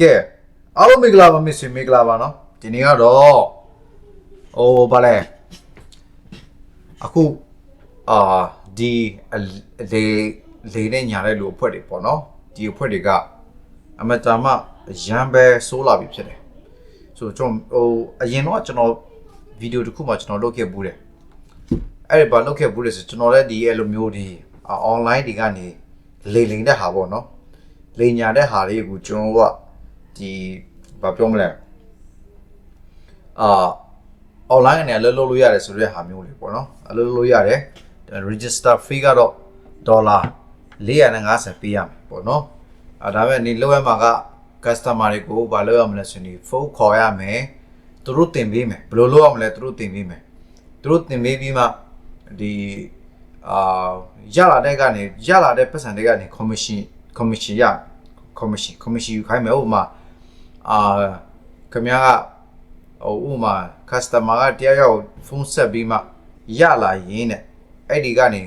ကဲအားလုံးမင်္ဂလာပါမစ္စမင်္ဂလာပါနော်ဒီနေ့ကတော့ဟိုဗာလဲအခုအာဒီအလေလေနဲ့ညာတဲ့လူအဖွဲ့တွေပေါ့နော်ဒီအဖွဲ့တွေကအမတာမရန်ပဲဆိုးလာပြီဖြစ်တယ်ဆိုတော့ကျွန်တော်ဟိုအရင်တော့ကျွန်တော်ဗီဒီယိုတစ်ခုမှကျွန်တော်လုပ်ခဲ့ဘူးတယ်အဲ့ဒီဘာလုပ်ခဲ့ဘူးလဲဆိုကျွန်တော်လည်းဒီအဲ့လိုမျိုးဒီ online တွေကနေလေလိန်တဲ့ဟာပေါ့နော် လိန်ညာတဲ့ဟာလေးကိုကျွန်တော်တို့ကဒီဘာပြောမလဲအာ online နဲ့အလုပ်လုပ်လို့ရတယ်ဆိုတဲ့ဟာမျိုးလေးပေါ့နော်အလုပ်လုပ်လို့ရတယ် register fee ကတော့ဒေါ်လာ450ပေးရမယ်ပေါ့နော်အဲဒါပေမဲ့ဒီလောက်ရမှာက customer တွေကိုဘာလုပ်ရမလဲဆိုရင်ဖုန်းခေါ်ရမယ်သူတို့တင်ပေးမယ်ဘယ်လိုလုပ်ရမလဲသူတို့တင်ပေးမယ်သူတို့တင်ပေးပြီးမှဒီအာရလာတဲ့ကနေရလာတဲ့ပတ်စံတွေကနေ commission commission ရ commission commission ယူခိုင်းမယ်ဥပမာအာခင်ဗျားကဟိုဥပမာ customer ကတရားရောက်ဖုန်းဆက်ပြီးမှရလာရင်းနဲ့အဲ့ဒီကနေ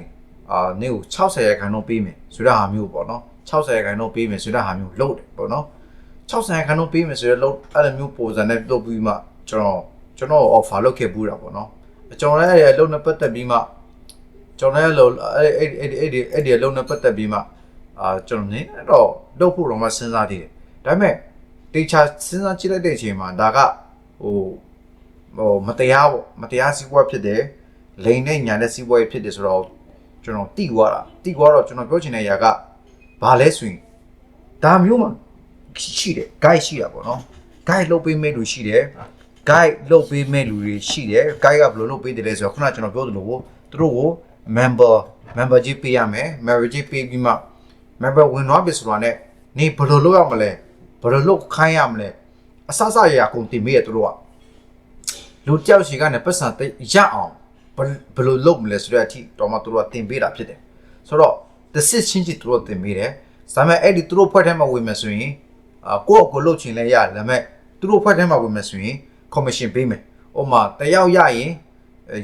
အာနေကို60ရာခိုင်နှုန်းပေးမယ်ဆိုတဲ့ဟာမျိုးပေါ့နော်60ရာခိုင်နှုန်းပေးမယ်ဆိုတဲ့ဟာမျိုးလုပ်တယ်ပေါ့နော်60ရာခိုင်နှုန်းပေးမယ်ဆိုတဲ့လုပ်အဲ့လိုမျိုးပုံစံနဲ့လုပ်ပြီးမှကျွန်တော်ကျွန်တော် offer လုပ်ခဲ့ဘူးတာပေါ့နော်ကျွန်တော်လည်းအဲ့ဒီလုပ်နဲ့ပတ်သက်ပြီးမှကျွန်တော်လည်းလုပ်အဲ့အဲ့အဲ့အဲ့ဒီအဲ့ဒီလုပ်နဲ့ပတ်သက်ပြီးမှ အာကျွန်တော်နေတော့လုပ်ဖို့တော့မှစဉ်းစားသေးတယ်ဒါပေမဲ့တေချာစဉ်းစားကြည့်လိုက်တဲ့အချိန်မှာဒါကဟိုဟိုမတရားပေါ့မတရားစီးပွားဖြစ်တယ်လိန်နဲ့ညာနဲ့စီးပွားရေးဖြစ်တယ်ဆိုတော့ကျွန်တော်တိသွားတာတိသွားတော့ကျွန်တော်ပြောချင်တဲ့ຢာကဘာလဲဆိုရင်ဒါမျိုးမှရှိတယ် guide ရှိတာပေါ့နော် guide လုပ်ပေးမဲ့လူရှိတယ် guide လုပ်ပေးမဲ့လူတွေရှိတယ် guide ကဘယ်လိုလုပ်ပေးတယ်လဲဆိုတော့ခုနကကျွန်တော်ပြောသလိုကိုသူတို့ကို member member ကြီးပေးရမယ် member ကြီးပေးပြီးမှ member ဝင်သွားပြီဆိုတာနဲ့နေဘယ်လိုလုပ်ရမလဲဘယ်လိုလုပ်ခိုင်းရမလဲအစစရရအကုန်တင်ပေးရသူတို့ကလူတယောက်စီကနေပတ်စံတိတ်ရအောင်ဘယ်ဘယ်လိုလုပ်မလဲဆိုတဲ့အထိတော့မှသူတို့ကတင်ပေးတာဖြစ်တယ်ဆိုတော့ the six ချင်းချီသူတို့တင်ပေးတယ်ဒါပေမဲ့အဲ့ဒီသူတို့ဖွဲ့ထဲမှာဝင်မယ်ဆိုရင်အာကိုယ့်အကိုလုပ်ချင်လဲရတယ်ဒါပေမဲ့သူတို့ဖွဲ့ထဲမှာဝင်မယ်ဆိုရင် commission ပေးမယ်ဥပမာတယောက်ရရင်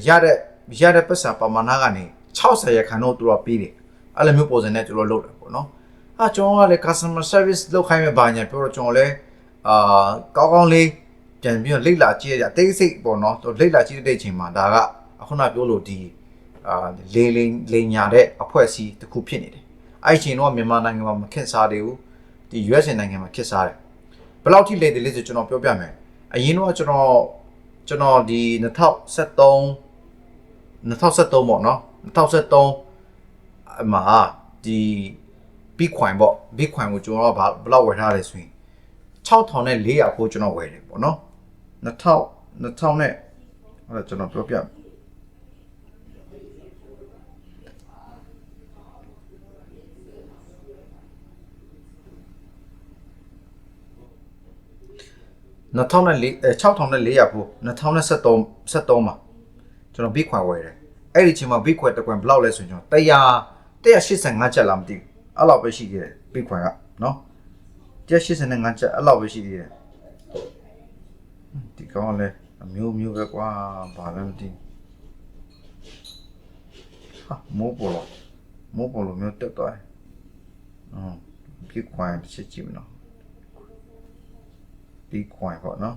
ရတဲ့ရတဲ့ပတ်စံပမာဏကနေ60ရခိုင်တော့သူတို့ကပေးတယ်အဲ့လိုမျိုးပုံစံနဲ့သူတို့လုပ်တယ်ပေါ့နော် အာကျွန်တော်ကလည်း customer service လုပ်ခိုင်းမဲ့ဘာညာပြောတော့ကျွန်တော်လည်းအာကောင်းကောင်းလေးပြန်ပြီးတော့လိတ်လာကြည့်ရအသေးစိတ်ပေါ့နော်သူလိတ်လာကြည့်တဲ့အချိန်မှာဒါကအခုနပြောလို့ဒီအာလေလိန်လိန်ညာတဲ့အဖွဲ့အစည်းတစ်ခုဖြစ်နေတယ်အဲ့ဒီအချိန်တော့မြန်မာနိုင်ငံမှာမခက်စားသေးဘူးဒီ US နိုင်ငံမှာခက်စားတယ်ဘယ်လောက်ထိလေတယ်လဲဆိုကျွန်တော်ပြောပြမယ်အရင်တော့ကျွန်တော်ကျွန်တော်ဒီ2023 2023ပေါ့နော်2023အမှာဒီ Bitcoin ပေါ့ Bitcoin ကိုကျွန်တော်ကဘာဘယ်လောက်ဝယ်ထားလဲဆိုရင်6400နဲ့400ကိုကျွန်တော်ဝယ်တယ်ပေါ့နော်2000 2000နဲ့ဟောကျွန်တော်ပြောပြမယ်2000နဲ့4 6000နဲ့400ကို2073 73မှာကျွန်တော် Bitcoin ဝယ်တယ်အဲ့ဒီအချိန်မှာ Bitcoin တစ်ကွန်ဘယ်လောက်လဲဆိုရင်ကျွန်တော်100 185ချက်လားမသိဘူး အဲ့လောက်ပဲရှိသေးတယ် Bitcoin ကနော်185ချက်အဲ့လောက်ပဲရှိသေးတယ်ဒီကောင်ကလည်းအမျိုးမျိုးပဲကွာဘာလဲမသိဟာမိုးပေါ်လို့မိုးပေါ်လို့မျိုးတက်သွားတယ်อืม Bitcoin တစ်ချက်ကြည့်မနော် Bitcoin ပေါ့နော်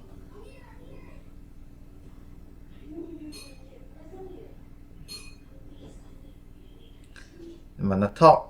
ဒီမှာ2000 2073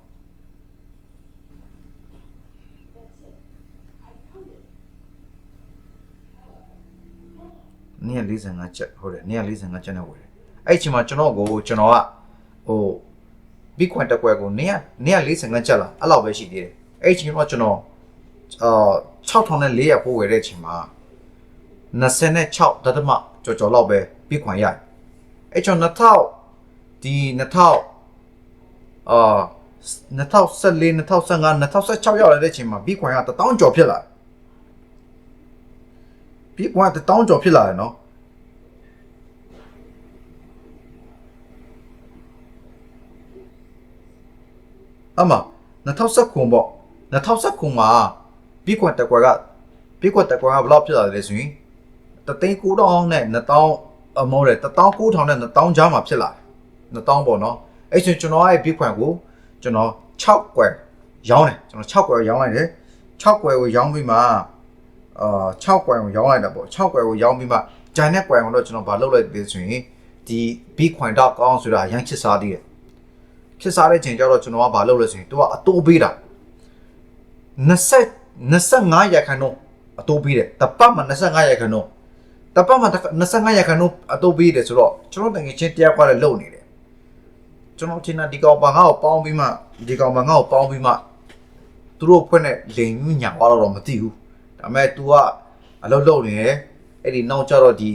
145ချက်ဟုတ်တယ်145ချက်နဲ့ဝယ်တယ်အဲ့အချိန်မှာကျွန်တော်ကိုကျွန်တော်ကဟို Bitcoin တစ်ကွက်ကို145ချက်လားအဲ့လောက်ပဲရှိသေးတယ်အဲ့အချိန်မှာကျွန်တော်အာ6400ပို့ဝယ်တဲ့အချိန်မှာ26ဒသမကျော်ကျော်လောက်ပဲ Bitcoin ရတယ်အဲ့ကျွန်တော်2000ဒီ2000အာ2014 2015 2016ရောက်လာတဲ့အချိန်မှာ Bitcoin က1000ကျော်ဖြစ်လာတယ် ဒီကွာတောင်းကြော်ဖြစ်လာတယ်နော်အမ2019ပေါ့2019မှာဘီကွန်တက်ကွာကဘီကွန်တက်ကွာကဘယ်လောက်ဖြစ်လာတယ်လဲဆိုရင်3900နဲ့2000အမောတယ်19000နဲ့2000ကြားမှာဖြစ်လာတယ်2000ပေါ့နော်အဲ့ဆိုကျွန်တော်ရဲ့ဘီကွန်ကိုကျွန်တော်6ကွယ်ရောင်းတယ်ကျွန်တော်6ကွယ်ရောင်းလိုက်တယ်6ကွယ်ကိုရောင်းပြီးမှ အာ6ကွက်ကိုရောင်းလိုက်တာပေါ့6ကွက်ကိုရောင်းပြီးမှဂျိုင်နဲ့ကွက်ကိုတော့ကျွန်တော်ဗာလုပ်လိုက်ပြီဆိုရင်ဒီဘီခွန်တော့ကောင်းဆိုတာရမ်းချစ်စားသေးတယ်ဖြစ်စားတဲ့ချိန်ကျတော့ကျွန်တော်ကဘာလုပ်လဲဆိုရင်သူကအတိုးပေးတာ20 25ရာခိုင်နှုန်းအတိုးပေးတယ်တပတ်မှာ25ရာခိုင်နှုန်းတပတ်မှာ25ရာခိုင်နှုန်းအတိုးပေးတယ်ဆိုတော့ကျွန်တော်တကယ်ချင်းတရားကွာလည်းလုပ်နေတယ်ကျွန်တော်ချင်းဒီကောင်ပါငါ့ကိုပေါင်းပြီးမှဒီကောင်ပါငါ့ကိုပေါင်းပြီးမှသူတို့ဖွင့်တဲ့လိန်ညညာသွားတော့မသိဘူး ဒါပေမဲ့ तू ကအလုပ်လုပ်နေတယ်အဲ့ဒီနောက်ကျတော့ဒီ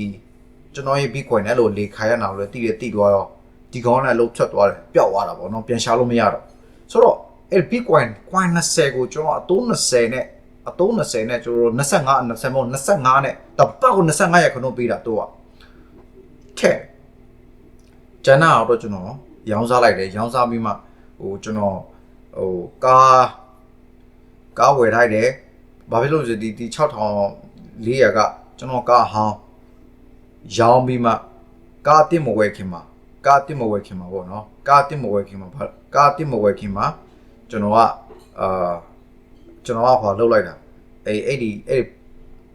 ကျွန်တော်ရဲ့ Bitcoin နဲ့လို့လေခါရနာလို့တည်တယ်တည်သွားတော့ဒီကောင်ကလည်းလုံးထွက်သွားတယ်ပျောက်သွားတာပေါ့နော်ပြန်ရှာလို့မရတော့ဆိုတော့အဲ့ Bitcoin coin 20ကိုကျွန်တော်အတုံး20နဲ့အတုံး20နဲ့ကျွန်တော်25 20မဟုတ်25နဲ့တပတ်ကို25ရက်ခဏပေးတာတော့ထဲကျန်တာတော့ကျွန်တော်ရောင်းစားလိုက်တယ်ရောင်းစားပြီးမှဟိုကျွန်တော်ဟိုကားကားဝယ်ထားတယ် ဘာဖြစ်လို့လဲဆိုဒီဒီ6400ကကျွန်တော်ကားဟောင်းရောင်းပြီးမှကားအစ်မဝယ်ခင်မှာကားတစ်မဝယ်ခင်မှာပေါ့နော်ကားတစ်မဝယ်ခင်မှာဘာကားတစ်မဝယ်ခင်မှာကျွန်တော်ကအာကျွန်တော်ကဟောလှုပ်လိုက်တာအဲ့အဲ့ဒီအဲ့ဒီ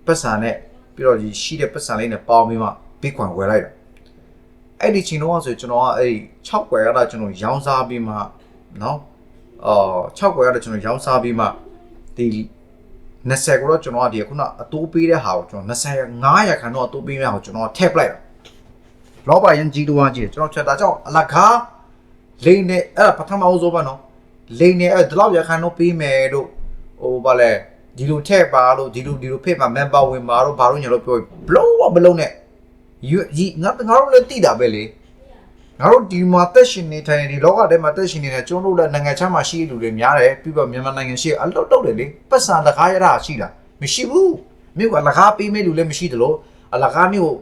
ပတ်စံနဲ့ပြီးတော့ဒီရှိတဲ့ပတ်စံလေးနဲ့ပေါင်းပြီးမှ Bitcoin ဝယ်လိုက်တာအဲ့ဒီချိန်တော့ဆိုကျွန်တော်ကအဲ့ဒီ6ွယ်ရတာကျွန်တော်ရောင်းစားပြီးမှနော်အာ6ွယ်ရတာကျွန်တော်ရောင်းစားပြီးမှဒီ 20ကိုတော့ကျွန်တော်ကဒီခုနအတိုးပေးတဲ့ဟာကိုကျွန်တော်25ရာခိုင်တော့အတိုးပေးမဲ့ဟာကိုကျွန်တော်ထည့်ပလိုက်တာလောဘရင်ကြီးတော့ကြီးကျွန်တော်ချက်တာကြောင့်အလကားလိန်နဲ့အဲ့ဒါပထမအောင်ဆိုပါနော်လိန်နဲ့အဲ့ဒီလောက်ရခိုင်တော့ပေးမယ်တို့ဟိုဗာလဲဒီလိုထည့်ပါလို့ဒီလိုဒီလိုဖိတ်ပါ member ဝင်ပါတော့ဘာလို့ညာလို့ပြောဘလုံးမလုံးနဲ့ယူငါငါတို့လည်းတိတာပဲလေ ငါတို့ဒီမှာတက်ရှင်နေထိုင်ဒီလောကထဲမှာတက်ရှင်နေတဲ့ကျွန်းတို့လည်းနိုင်ငံခြားမှာရှိတဲ့လူတွေများတယ်ပြီးတော့မြန်မာနိုင်ငံရှိအလုတ်တုတ်တယ်လေပတ်စံတကားရတာရှိတာမရှိဘူးမြို့ကအလကားပေးမဲ့လူလည်းမရှိသလိုအလကားမြို့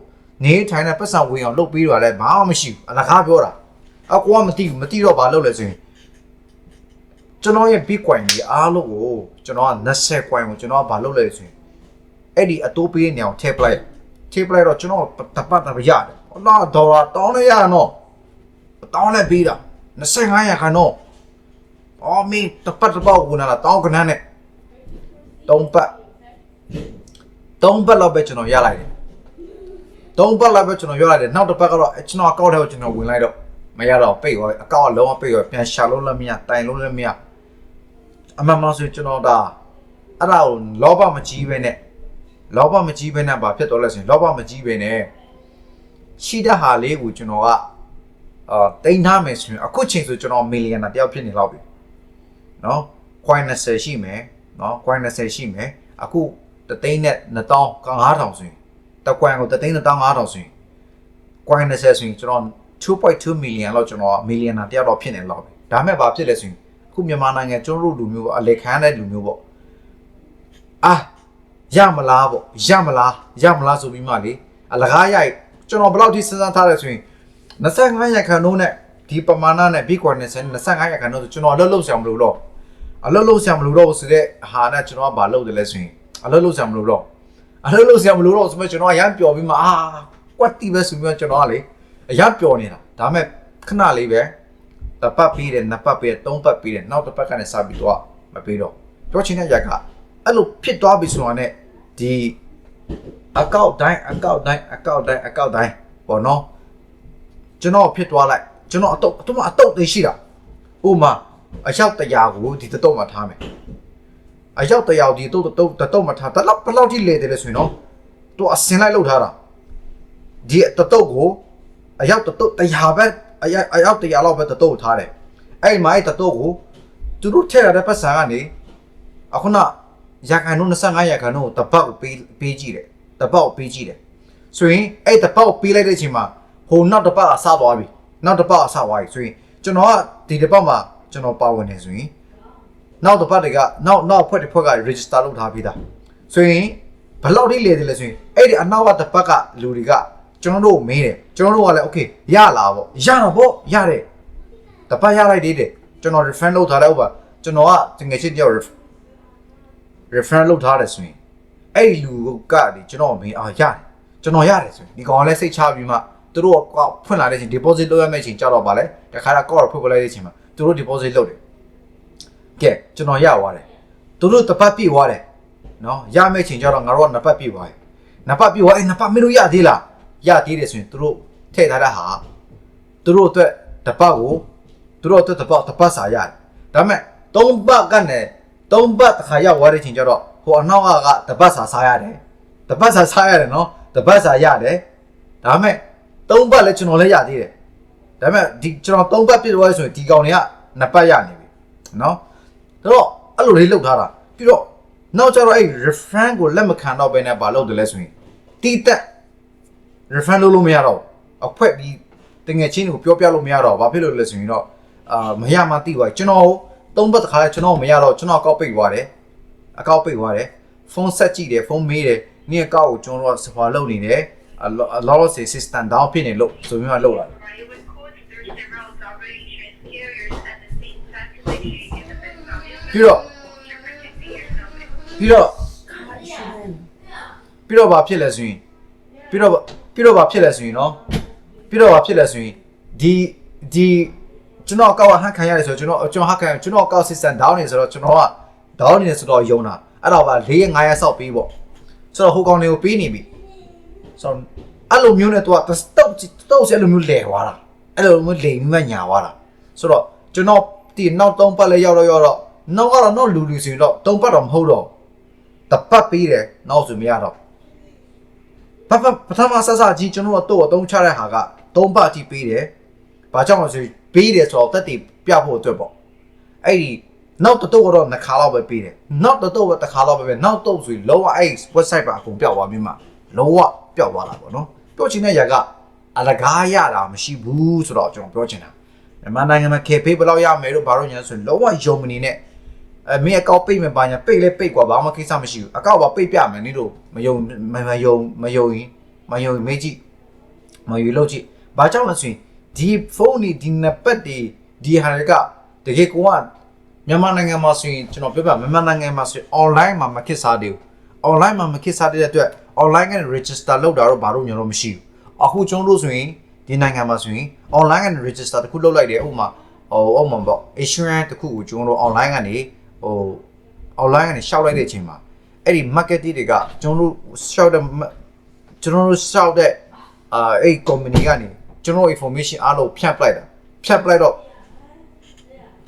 နေထိုင်တဲ့ပတ်စံဝင်အောင်လုပ်ပြီးတော့လည်းဘာမှမရှိဘူးအလကားပြောတာအကူကမသိဘူးမသိတော့ဘာလုပ်လဲဆိုရင်ကျွန်တော်ရဲ့ Bitcoin ကြီးအားလုံးကိုကျွန်တော်က20 coin ကိုကျွန်တော်ကဘာလုပ်လဲဆိုရင်အဲ့ဒီအတိုးပေးနေအောင်ထည့်ပလိုက်ထည့်ပလိုက်တော့ကျွန်တော်တပတ်တပတ်ရတယ်ဟောတော့ဒေါ်လာတောင်းလိုက်ရတော့ တောင်းလိုက်ပြီးတာ25ရာခိုင်တော့အော်မင်းတပတ်တပတ်ဝင်လာတာတောင်းကနန်းနဲ့3ပတ်3ပတ်လောက်ပဲကျွန်တော်ရလိုက်တယ်သုံးပတ်လောက်ပဲကျွန်တော်ပြောလိုက်တယ်နောက်တစ်ပတ်ကတော့ကျွန်တော်အကောင့်ထဲကိုကျွန်တော်ဝင်လိုက်တော့မရတော့ပိတ်သွားတယ်အကောင့်ကလုံးဝပိတ်သွားပြန်ရှာလို့လည်းမရတိုင်လို့လည်းမရအမှန်မှန်ဆိုကျွန်တော်ဒါအဲ့ဒါကိုလောဘမကြီးပဲနဲ့လောဘမကြီးပဲနဲ့ဘာဖြစ်သွားလဲဆိုရင်လောဘမကြီးပဲနဲ့ရှိတဲ့ဟာလေးကိုကျွန်တော်က အာတိန်းထားမယ်ဆိုရင်အခုချိန်ဆိုကျွန်တော်မီလီယံနာတယောက်ဖြစ်နေလောက်ပြီနော် coin 20ရှိမယ်နော် coin 20ရှိမယ်အခုတသိန်းနဲ့2000 5000ဆိုရင်တကွမ်ကို3သိန်း1500ဆိုရင်ကွမ်20ဆိုရင်ကျွန်တော်2.2 million လောက်ကျွန်တော်မီလီယံနာတယောက်တော့ဖြစ်နေလောက်ပဲဒါမဲ့ဘာဖြစ်လဲဆိုရင်အခုမြန်မာနိုင်ငံကျွန်တော်တို့လူမျိုးပေါ့အလေခမ်းတဲ့လူမျိုးပေါ့အာရမလားပေါ့ရမလားရမလားဆိုပြီးမှလေအလကားရိုက်ကျွန်တော်ဘယ်လောက်ထိစဉ်းစားထားလဲဆိုရင် 25ရာခိုင်နှုန်းနဲ့ဒီပမာဏနဲ့ Bitcoin နဲ့ဆိုရင်25ရာခိုင်နှုန်းဆိုကျွန်တော်အလုပ်လုပ်ဆောင်မလို့တော့အလုပ်လုပ်ဆောင်မလို့တော့ဆိုတဲ့ဟာနဲ့ကျွန်တော်ကဘာလုပ်တယ်လဲဆိုရင်အလုပ်လုပ်ဆောင်မလို့တော့အလုပ်လုပ်ဆရာမလို့တော့ဆိုမှကျွန်တော်ကရမ်းပျော်ပြီးမှအာကွက်တီပဲဆိုပြီးတော့ကျွန်တော်ကလေအရမ်းပျော်နေတာဒါမဲ့ခဏလေးပဲတစ်ပတ်ပြီးတယ်နှစ်ပတ်ပြီးတယ်သုံးပတ်ပြီးတယ်နောက်တစ်ပတ်ကနေစပြီးတော့မပြီးတော့ပြောချင်တဲ့ရက်ကအဲ့လိုဖြစ်သွားပြီဆိုတာနဲ့ဒီအကောက်တိုင်းအကောက်တိုင်းအကောက်တိုင်းအကောက်တိုင်းပေါ့နော် ကျွန်တော်ဖြစ်သွားလိုက်ကျွန်တော်အတုတ်အတုတ်အတုတ်သေးရှိတာဥမာအရောက်တရားကိုဒီတုတ်မှာထားမယ်အရောက်တယောက်ဒီတော့တော့တော့မထားတလောက်ဘယ်လောက်ထိလေတယ်လဲဆိုရင်နော်သူအစင်လိုက်လောက်ထားတာဒီတတော့ကိုအရောက်တတော့တရားပဲအရောက်အရောက်တရားလောက်ပဲတတော့ထားတယ်အဲ့ဒီမိုင်းတတော့ကိုသူတို့ထည့်ရတဲ့ပတ်စံကနေအခုနရာခိုင်နှုန်း25ရာခိုင်နှုန်းတပတ်ကိုပေးပေးကြည့်တယ်တပတ်ကိုပေးကြည့်တယ်ဆိုရင်အဲ့တပတ်ကိုပေးလိုက်တဲ့အချိန်မှာ ဟိုနောက်တပတ်အဆသွားပြီနောက်တပတ်အဆသွားပြီဆိုရင်ကျွန်တော်ကဒီတပတ်မှာကျွန်တော်ပါဝင်နေဆိုရင်နောက်တစ်ပတ်တွေကနောက်နောက်ဖွဲ့တစ်ဖွဲ့က register လုပ်ထားပြီးသားဆိုရင်ဘယ်လောက်ထိလေတယ်လဲဆိုရင်အဲ့ဒီအနောက်ကတစ်ပတ်ကလူတွေကကျွန်တော်တို့ကိုမေးတယ်ကျွန်တော်တို့ကလည်း okay ရလားပေါ့ရတော့ပေါ့ရတယ်တစ်ပတ်ရလိုက်သေးတယ်ကျွန်တော် reference လုပ်ထားတဲ့ဥပမာကျွန်တော်ကတကယ်ချင်းတယောက် ref- reference လုပ်ထားတယ်ဆိုရင်အဲ့ဒီလူကဒီကျွန်တော်မင်းအာရတယ်ကျွန်တော်ရတယ်ဆိုရင်ဒီကောင်ကလည်းစိတ်ချပြီးမှ သူတို့ကဖွင့်လာတဲ့အချိန် deposit လုပ်ရမယ့်အချိန်ကြာတော့ပါလေတခါတော့ call ဖွင့်ပလိုက်တဲ့အချိန်မှာသူတို့ deposit လုပ်တယ်ကဲကျွန်တော်ရသွားတယ်သူတို့တစ်ပတ်ပြည့်သွားတယ်နော်ရမယ့်အချိန်ကြာတော့ငါတို့ကနှစ်ပတ်ပြည့်သွားတယ်နှစ်ပတ်ပြည့်သွားအဲ့နှစ်ပတ်မင်းတို့ရသေးလားရသေးတယ်ဆိုရင်သူတို့ထည့်ထားတဲ့ဟာသူတို့အတွက်တစ်ပတ်ကိုသူတို့အတွက်တစ်ပတ်တစ်ပတ်စာရတယ်ဒါပေမဲ့သုံးပတ်ကနေသုံးပတ်တစ်ခါရောက်သွားတဲ့အချိန်ကျတော့ဟိုအနောက်ကကတစ်ပတ်စာစားရတယ်တစ်ပတ်စာစားရတယ်နော်တစ်ပတ်စာရတယ်ဒါပေမဲ့ သုံးပတ်လည်းကျွန်တော်လည်းရသေးတယ်ဒါပေမဲ့ဒီကျွန်တော်သုံးပတ်ပြည့်သွားဆိုရင်ဒီကောင်တွေကနှစ်ပတ်ရနေပြီနော်ဒါတော့အဲ့လိုလေးလောက်ထားတာပြီးတော့နောက်ကျတော့အဲ့ refund ကိုလက်မခံတော့ဘဲနဲ့ဘာလုပ်တယ်လဲဆိုရင်တီးတက် refund လုပ်လို့မရတော့ဘူးအခွက်ပြီးတငယ်ချင်းကိုပြောပြလို့မရတော့ဘူးဘာဖြစ်လို့လဲဆိုရင်တော့အာမရမှသိသွားပြီကျွန်တော်သုံးပတ်တစ်ခါလဲကျွန်တော်မရတော့ကျွန်တော်အကောက်ပိတ်သွားတယ်အကောက်ပိတ်သွားတယ်ဖုန်းဆက်ကြည့်တယ်ဖုန်းမေးတယ်နေ့အကောက်ကိုကျွန်တော်ကစပွာလုပ်နေတယ် အလောလောဆယ် system down ဖြစ်နေလို့ဆိုပြီးမှလုပ်လာတယ် It was called through several sovereign insurance carriers at the same time to make sure you get the best value. ပြီးတော့ You're protecting yourself. ပြီးတော့ပြီးတော့ဘာဖြစ်လဲဆိုရင်ပြီးတော့ပြီးတော့ဘာဖြစ်လဲဆိုရင်နော်ပြီးတော့ဘာဖြစ်လဲဆိုရင်ဒီဒီကျွန်တော်အကောက်ဟန်ခံရတယ်ဆိုတော့ကျွန်တော်ကျွန်တော်ဟန်ခံကျွန်တော်အကောက် system down နေဆိုတော့ကျွန်တော်က down နေဆိုတော့ယုံတာအဲ့တော့ဗာ၄ရက်၅ရက်ဆောက်ပြီးပေါ့ဆိုတော့ဟိုကောင်တွေကိုပေးနေပြီ ဆိုတော့အဲ့လိုမျိုးနဲ့သူကတုတ်တုတ်ဆဲလိုမျိုးလဲသွားတာအဲ့လိုမျိုးလိမ်မှညာသွားတာဆိုတော့ကျွန်တော်ဒီနောက်၃ပတ်လဲရောက်တော့ရောက်တော့နောက်ကတော့နောက်လူလူဆိုရင်တော့၃ပတ်တော့မဟုတ်တော့တပတ်ပြီးတယ်နောက်ဆိုမရတော့ပပပထမဆဆကြီးကျွန်တော်တို့အသုံးချတဲ့ဟာက၃ပတ်အထိပေးတယ်ဘာကြောင့်လဲဆိုရင်ပေးတယ်ဆိုတော့တက်တည်ပြဖို့အတွက်ပေါ့အဲ့ဒီနောက်တစ်တော့တော့နှစ်ခါလောက်ပဲပေးတယ်နောက်တစ်တော့ပဲတစ်ခါလောက်ပဲပဲနောက်တော့ဆိုရင်လောကအဲ့ website ပါအကုန်ပျောက်သွားပြီးမှ လုံးဝပျောက်သွားတာပေါ့နော်ပြောချင်တဲ့ຢာကအလကားရတာမရှိဘူးဆိုတော့ကျွန်တော်ပြောချင်တာမြန်မာနိုင်ငံမှာခေဖေးဘယ်လောက်ရမယ်လို့ဘာလို့ညာဆိုလုံးဝယုံမနေနဲ့အဲမင်းအကောက်ပိတ်မယ်ပါညာပိတ်လဲပိတ်ကွာဘာမှကိစ္စမရှိဘူးအကောက်ပါပိတ်ပြမယ်နင်တို့မယုံမယုံမယုံရင်မယုံမေးကြည့်မယုံလို့ကြည့်ဘာကြောင့်လဲဆိုရင်ဒီဖုန်းဒီဒီနပတ်ဒီဒီဟာတွေကတကယ်ကိုကမြန်မာနိုင်ငံမှာဆိုရင်ကျွန်တော်ပြောပြမြန်မာနိုင်ငံမှာဆိုရင် online မှာမခက်စားတယ် online မှာမခက်စားတဲ့အတွက် online ကနေ register လုပ်တာတော့ဘာလို့ညတော့မရှိဘူးအခုကျွန်တော်တို့ဆိုရင်ဒီနိုင်ငံမှာဆိုရင် online ကနေ register တစ်ခုလုပ်လိုက်တယ်ဥပမာဟိုဥပမာပေါ့ insurance တစ်ခုကိုကျွန်တော်တို့ online ကနေဟို online ကနေရှောက်လိုက်တဲ့အချိန်မှာအဲ့ဒီ marketing တွေကကျွန်တော်တို့ရှောက်တဲ့ကျွန်တော်တို့ရှောက်တဲ့အာအဲ့ company ကနေကျွန်တော် information အားလုံးဖြန့်ပလိုက်တာဖြန့်ပလိုက်တော့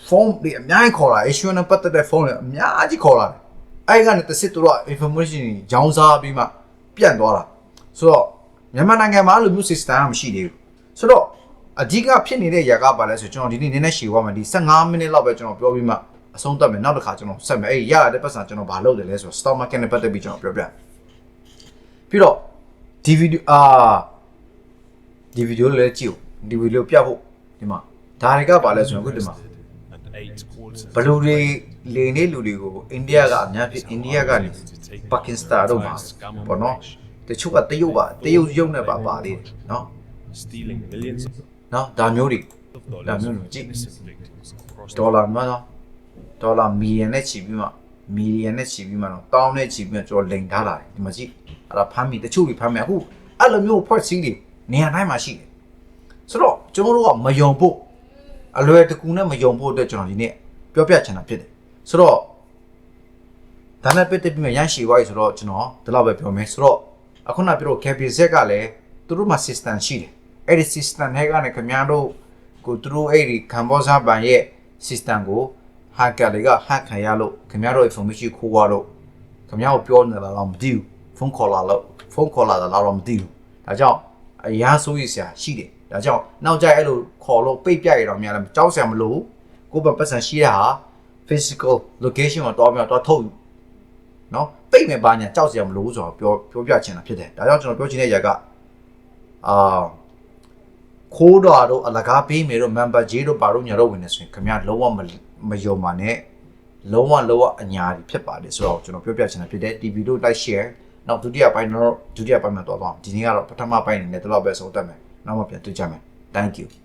ဖုန်းတွေအများကြီးခေါ်လာ issue နဲ့ပတ်သက်တဲ့ဖုန်းတွေအများကြီးခေါ်လာတယ်အဲ့ဒီကနေတစ်စစ်သူတို့က information တွေကြောင်းစားပြီးမှ ပြန့်သွားတာဆိုတော့မြန်မာနိုင်ငံမှာအဲ့လိုမျိုး system ကမရှိသေးဘူးဆိုတော့အဓိကဖြစ်နေတဲ့ຢာကပါလဲဆိုကျွန်တော်ဒီနေ့နည်းနည်းရှည်သွားမယ်ဒီ15မိနစ်လောက်ပဲကျွန်တော်ပြောပြီးမှအဆုံးသတ်မယ်နောက်တစ်ခါကျွန်တော်ဆက်မယ်အဲ့ဒီရလာတဲ့ပတ်စံကျွန်တော်ဘာလုပ်တယ်လဲဆိုတော့ stock market နဲ့ပတ်သက်ပြီးကျွန်တော်ပြောပြပြီးတော့ဒီဗီဒီယိုအာဒီဗီဒီယိုလည်းကြည့်ဦးဒီဗီဒီယိုပြဖို့ဒီမှာဒါတွေကပါလဲဆိုရင်အခုဒီမှာ and eight quarters ဘလူတွေ လေနေလူတွေကိုအိန္ဒိယကအများဖြစ်အိန္ဒိယကနေပါကစ္စတန်တို့မှာပေါ့နော်တချို့ကတရုတ်ပါတရုတ်ရုပ်နဲ့ပါပါသေးတယ်နော် stealing millions of နော်ဒါမျိုးတွေ dollars no, no, from jig. innocent victims across ဒေါ်လာမှတော့ဒေါ်လာမီလီယံနဲ့ချီပြီးမှမီလီယံနဲ့ချီပြီးမှတော့တောင်းနဲ့ချီပြီးမှကျွန်တော်လိန်ထားလာတယ်ဒီမှာကြည့်အဲ့ဒါဖမ်းမိတချို့တွေဖမ်းမိအခုအဲ့လိုမျိုးဖွဲ့စည်းတွေနေရာတိုင်းမှာရှိတယ်ဆိုတော့ကျွန်တော်တို့ကမယုံဖို့အလွယ်တကူနဲ့မယုံဖို့အတွက်ကျွန်တော်ဒီနေ့ပြောပြချင်တာဖြစ်တယ် ဆိုတော့ဒါနဲ့ပတ်သက်ပြီးမှရရှိသွားပြီဆိုတော့ကျွန်တော်ဒီလောက်ပဲပြောမယ်ဆိုတော့အခုနပြောတော့ KPZ ကလည်းသူတို့မှာ system ရှိတယ်အဲ့ဒီ system ထဲကနေခင်ဗျားတို့ကိုသူတို့အဲ့ဒီကမ္ဘောဇာဘန်ရဲ့ system ကို hacker တွေက hack ခံရလို့ခင်ဗျားတို့ information ခိုးသွားတော့ခင်ဗျားကိုပြောနေတာတော့မသိဘူးဖုန်းခေါ်လာလို့ဖုန်းခေါ်လာတာတော့မသိဘူးဒါကြောင့်အရာဆိုရစရာရှိတယ်ဒါကြောင့်နောက်ကျအဲ့လိုခေါ်လို့ပိတ်ပြရတော့များလည်းကြောက်စရာမလိုဘူးကိုယ့်ဘက်ပတ်စံရှိတဲ့ဟာ physical location မှာတော့မြောက်တော့ထုတ်ယူနော်ပိတ်မယ်ပါညာကြောက်စရာမလိုဘူးဆိုတော့ပြောပြောပြချင်တာဖြစ်တယ်ဒါကြောင့်ကျွန်တော်ပြောချင်တဲ့ຢာကအာခိုးတော်တို့အလကားပေးမယ်တို့ member ကြီးတို့ဘာတို့ညာတို့ဝင်နေဆိုရင်ခင်ဗျာလုံးဝမမယုံပါနဲ့လုံးဝလုံးဝအညာကြီးဖြစ်ပါတယ်ဆိုတော့ကျွန်တော်ပြောပြချင်တာဖြစ်တယ်ဒီဗီဒီယို like share နောက်ဒုတိယပိုင်းတော့ဒုတိယပိုင်းမှာတော့ပါအောင်ဒီနေ့ကတော့ပထမပိုင်းအနေနဲ့ဒီလောက်ပဲဆုံးသက်မယ်နောက်မှပြန်တွေ့ကြမယ် thank you